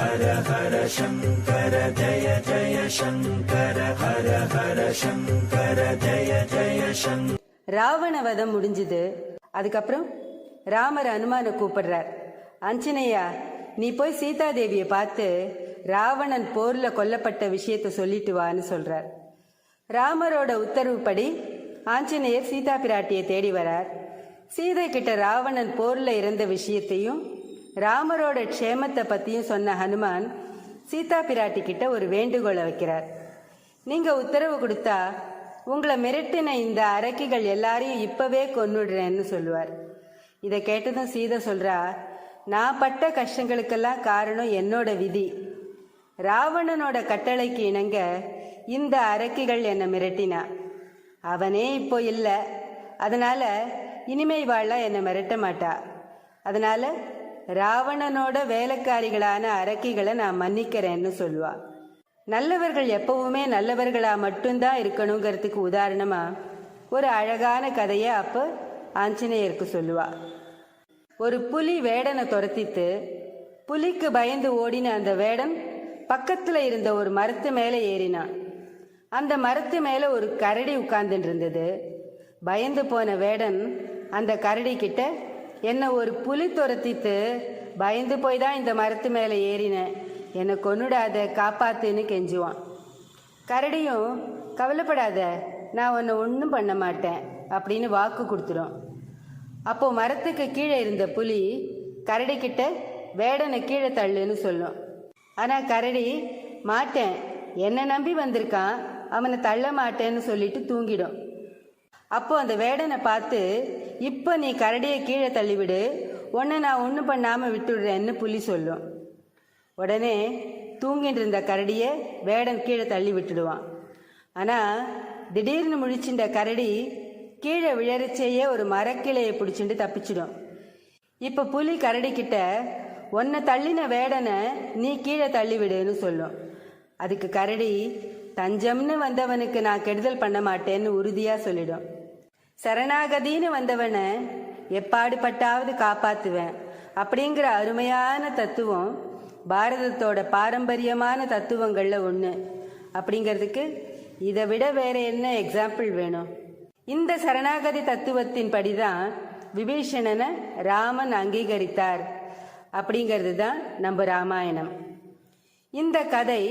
ஹர ஹர சங்கர ஜய ஜய சங்கர ஹர ஹர சங்கர ஜய ஜய சங்கர ராவண வதம் முடிஞ்சது. அதுக்கப்புறம் ராமர் அனுமான கூப்பிடுறார். அஞ்சனையா நீ போய் சீதாதேவியை பார்த்து ராவணன் போர்ல கொல்லப்பட்ட விஷயத்த சொல்லிட்டு வான்னு சொல்றார். ராமரோட உத்தரவுப்படி ஆஞ்சநேயர் சீதா பிராட்டியை தேடி வரார். சீதை கிட்ட ராவணன் போர்ல இறந்த விஷயத்தையும் ராமரோட க்ஷேமத்தை பத்தியும் சொன்ன ஹனுமான் சீதா பிராட்டி கிட்ட ஒரு வேண்டுகோளை வைக்கிறார். நீங்க உத்தரவு கொடுத்தா உங்களை மிரட்டின இந்த அரக்கிகள் எல்லாரையும் இப்பவே கொன்னுடுறேன்னு சொல்லுவார். இதை கேட்டதும் சீதை சொல்றா நான் பட்ட கஷ்டங்களுக்கெல்லாம் காரணம் என்னோட விதி. ராவணனோட கட்டளைக்கு இணங்க இந்த அரக்கிகள் என்னை மிரட்டினா. அவனே இப்போ இல்லை. அதனால இனிமை வாழ என்னை மிரட்ட மாட்டா. அதனால ராவணனோட வேலைக்காரிகளான அரக்கிகளை நான் மன்னிக்கிறேன்னு சொல்லுவா. நல்லவர்கள் எப்பவுமே நல்லவர்களா மட்டும்தான் இருக்கணுங்கிறதுக்கு உதாரணமா ஒரு அழகான கதையை அப்போ ஆஞ்சநேயருக்கு சொல்லுவா. ஒரு புலி வேடனை துரத்தித்து புலிக்கு பயந்து ஓடின அந்த வேடன் பக்கத்துல இருந்த ஒரு மரத்து மேலே ஏறினான் அந்த மரத்து மேலே ஒரு கரடி உட்கார்ந்துட்டு இருந்தது. பயந்து போன வேடன் அந்த கரடி கிட்ட என்னை ஒரு புலி துரத்தித்து பயந்து போய் தான் இந்த மரத்து மேலே ஏறினேன். என்னை கொன்னுடாத காப்பாத்துன்னு கெஞ்சுவான். கரடியும் கவலைப்படாத நான் உன்னை ஒன்றும் பண்ண மாட்டேன் அப்படின்னு வாக்கு கொடுத்துரும். அப்போது மரத்துக்கு கீழே இருந்த புலி கரடி வேடனை கீழே தள்ளுன்னு சொல்லும். ஆனால் கரடி மாட்டேன். என்னை நம்பி வந்திருக்கான். அவனை தள்ள மாட்டேன்னு சொல்லிட்டு தூங்கிடும். அப்போ அந்த வேடனை பார்த்து இப்போ நீ கரடியை கீழே தள்ளிவிடு. உன்னை நான் ஒன்றும் பண்ணாமல் விட்டுடுறேன்னு புலி சொல்லும். உடனே தூங்கிட்டு இருந்த கரடியை வேடன் கீழே தள்ளி விட்டுடுவான். ஆனால் திடீர்னு முழிச்சின்ற கரடி கீழே விழறிச்சேயே ஒரு மரக்கிளையை பிடிச்சிட்டு தப்பிச்சிடும். இப்போ புலி கரடி உன்னை தள்ளின வேடனை நீ கீழே தள்ளிவிடுன்னு சொல்லும். அதுக்கு கரடி தஞ்சம்னு வந்தவனுக்கு நான் கெடுதல் பண்ண மாட்டேன்னு உறுதியாக சொல்லிடும். சரணாகதின்னு வந்தவனை எப்பாடுபட்டாவது காப்பாத்துவேன். அப்படிங்கிற அருமையான தத்துவம் பாரதத்தோட பாரம்பரியமான தத்துவங்கள்ல ஒன்று அப்படிங்கிறதுக்கு இதை விட வேற என்ன எக்ஸாம்பிள் வேணும்? இந்த சரணாகதி தத்துவத்தின் படிதான் விபீஷணனை ராமன் அங்கீகரித்தார். அப்படிங்கிறது தான் நம்ம ராமாயணம். இந்த கதை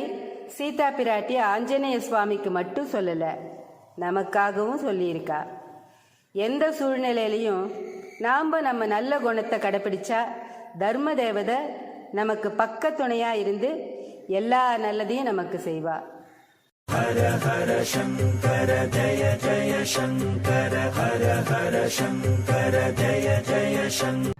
சீதா பிராட்டி ஆஞ்சநேய சுவாமிக்கு மட்டும் சொல்லலை நமக்காகவும் சொல்லியிருக்கா. எந்த சூழ்நிலையிலையும் நாம் நம்ம நல்ல குணத்தை கடைப்பிடிச்சா தர்ம தேவதை நமக்கு பக்க துணையா இருந்து எல்லா நல்லதையும் நமக்கு செய்வா. ஹர ஹர சங்கர ஜய ஜய சங்கர ஹர ஹர சங்கர ஜய ஜய சங்கர.